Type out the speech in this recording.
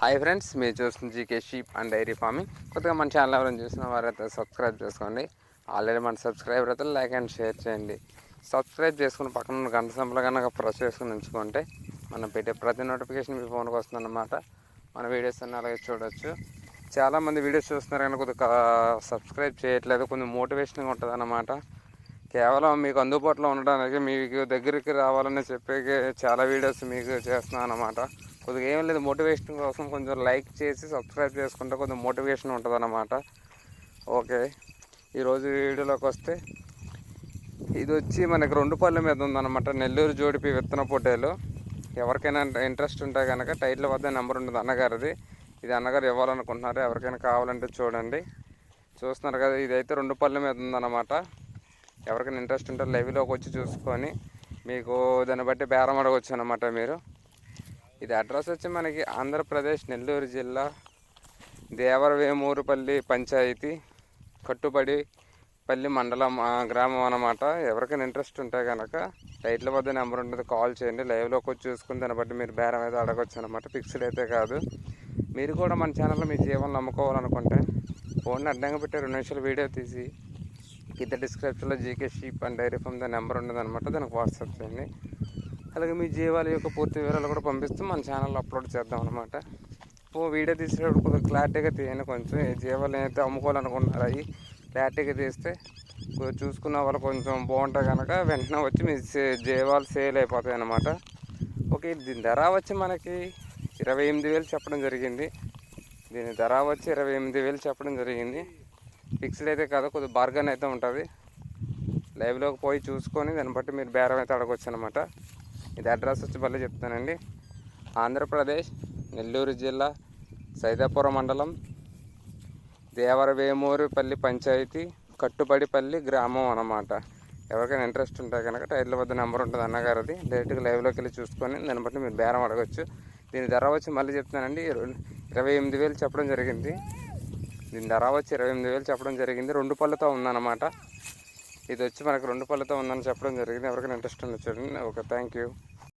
Hi friends మీరు చూస్తుంది GK sheep and dairy farming. కొత్తగా మన ఛానల్ ఎవరైనా చూసిన వారైతే సబ్స్క్రైబ్ చేసుకోండి. ఆల్రెడీ మన సబ్స్క్రైబర్ అయితే లైక్ అండ్ షేర్ చేయండి. సబ్స్క్రైబ్ చేసుకుని పక్కన ఉన్న గంట సంపలు కనుక ప్రెస్ చేసుకుని ఉంచుకుంటే మనం పెట్టే ప్రతి నోటిఫికేషన్ మీ ఫోన్కి వస్తుందన్నమాట. మన వీడియోస్ అన్నీ అలాగే చూడొచ్చు. చాలామంది వీడియోస్ చూస్తున్నారు కానీ కొద్దిగా సబ్స్క్రైబ్ చేయట్లేదు. కొంచెం మోటివేషన్గా ఉంటుంది అన్నమాట కేవలం మీకు అందుబాటులో ఉండడానికి మీకు దగ్గరికి రావాలని చెప్పే చాలా వీడియోస్ మీకు చేస్తున్నాను అన్నమాట కొద్దిగా ఏం లేదు మోటివేషన్ కోసం కొంచెం లైక్ చేసి సబ్స్క్రైబ్ చేసుకుంటే కొంచెం మోటివేషన్ ఉంటుంది అన్నమాట ఓకే ఈరోజు వీడియోలోకి వస్తే ఇది వచ్చి మనకి రెండు పళ్ళ మీద ఉందన్నమాట. నెల్లూరు జోడిపి విత్తన పోటీలు ఎవరికైనా ఇంట్రెస్ట్ ఉంటే కనుక టైటిల్ వద్ద నెంబర్ ఉంటుంది అన్నగారిది. ఇది అన్నగారు ఇవ్వాలనుకుంటున్నారు. ఎవరికైనా కావాలంటే చూడండి. చూస్తున్నారు కదా ఇదైతే రెండు పళ్ళ మీద ఉందన్నమాట. ఎవరికైనా ఇంట్రెస్ట్ ఉంటే లైవ్లోకి వచ్చి చూసుకొని మీకు దాన్ని బట్టి బేరం అడగవచ్చు అనమాట మీరు. ఇది అడ్రస్ వచ్చి మనకి ఆంధ్రప్రదేశ్ నెల్లూరు జిల్లా దేవరవేమూరుపల్లి పంచాయతీ కట్టుబడి పల్లి మండలం గ్రామం అనమాట ఎవరికైనా ఇంట్రెస్ట్ ఉంటే కనుక టైటిల్ వద్ద నెంబర్ ఉంటుంది కాల్ చేయండి. లైవ్లోకి వచ్చి చూసుకుని దాన్ని బట్టి మీరు బేరం అయితే అడగచ్చు అనమాట ఫిక్స్డ్ అయితే కాదు. మీరు కూడా మన ఛానల్లో మీ జీవనం నమ్ముకోవాలనుకుంటే ఫోన్ అడ్డంగా పెట్టి రెండు నిమిషాలు వీడియో తీసి కింద డిస్క్రిప్షన్లో GK sheep and dairy farm దాని నెంబర్ ఉండదు అనమాట దానికి వాట్సాప్ చేయండి. అలాగే మీ జీవాల యొక్క పూర్తి వివరాలు కూడా పంపిస్తూ మన ఛానల్లో అప్లోడ్ చేద్దాం అనమాట ఓ వీడియో తీసేటప్పుడు కొంచెం క్లారిటీగా తీయండి కొంచెం. ఏ జీవాలు అయితే అమ్ముకోవాలనుకుంటున్నారు అవి క్లారిటీగా తీస్తే చూసుకున్న వాళ్ళు కొంచెం బాగుంటాయి కనుక వెంటనే వచ్చి మీ జీవాలు సేల్ అయిపోతాయి అనమాట ఓకే దీని ధర వచ్చి మనకి ఇరవై ఎనిమిది వేలు చెప్పడం జరిగింది. దీని ధర వచ్చి ఇరవై ఎనిమిది వేలు చెప్పడం జరిగింది. ఫిక్స్డ్ అయితే కాదు కొద్దిగా బార్గన్ అయితే ఉంటుంది. లైవ్లోకి పోయి చూసుకొని దాన్ని బట్టి మీరు బేరం అయితే అడగవచ్చు అనమాట ఇది అడ్రస్ వచ్చి మళ్ళీ చెప్తానండి. ఆంధ్రప్రదేశ్ నెల్లూరు జిల్లా సైదాపురం మండలం దేవరవేమూరుపల్లి పంచాయతీ కట్టుబడిపల్లి గ్రామం అన్నమాట. ఎవరికైనా ఇంట్రెస్ట్ ఉంటే కనుక టైర్ల వద్ద నెంబర్ ఉంటుంది అన్నగారిది. డైరెక్ట్గా లైవ్లోకి వెళ్ళి చూసుకొని దాన్ని బట్టి మీరు బేరం అడగచ్చు. దీని ధర వచ్చి మళ్ళీ చెప్తానండి. ఇరవై ఎనిమిది వేలు చెప్పడం జరిగింది. దీని ధర వచ్చి ఇరవై ఎనిమిది వేలు చెప్పడం జరిగింది. రెండు పళ్ళతో ఉందన్నమాట. ఇది వచ్చి మనకు రెండు పళ్ళతో ఉందని చెప్పడం జరిగింది. ఎవరికైనా ఇంట్రెస్ట్ ఉంది చూడండి. Okay thank you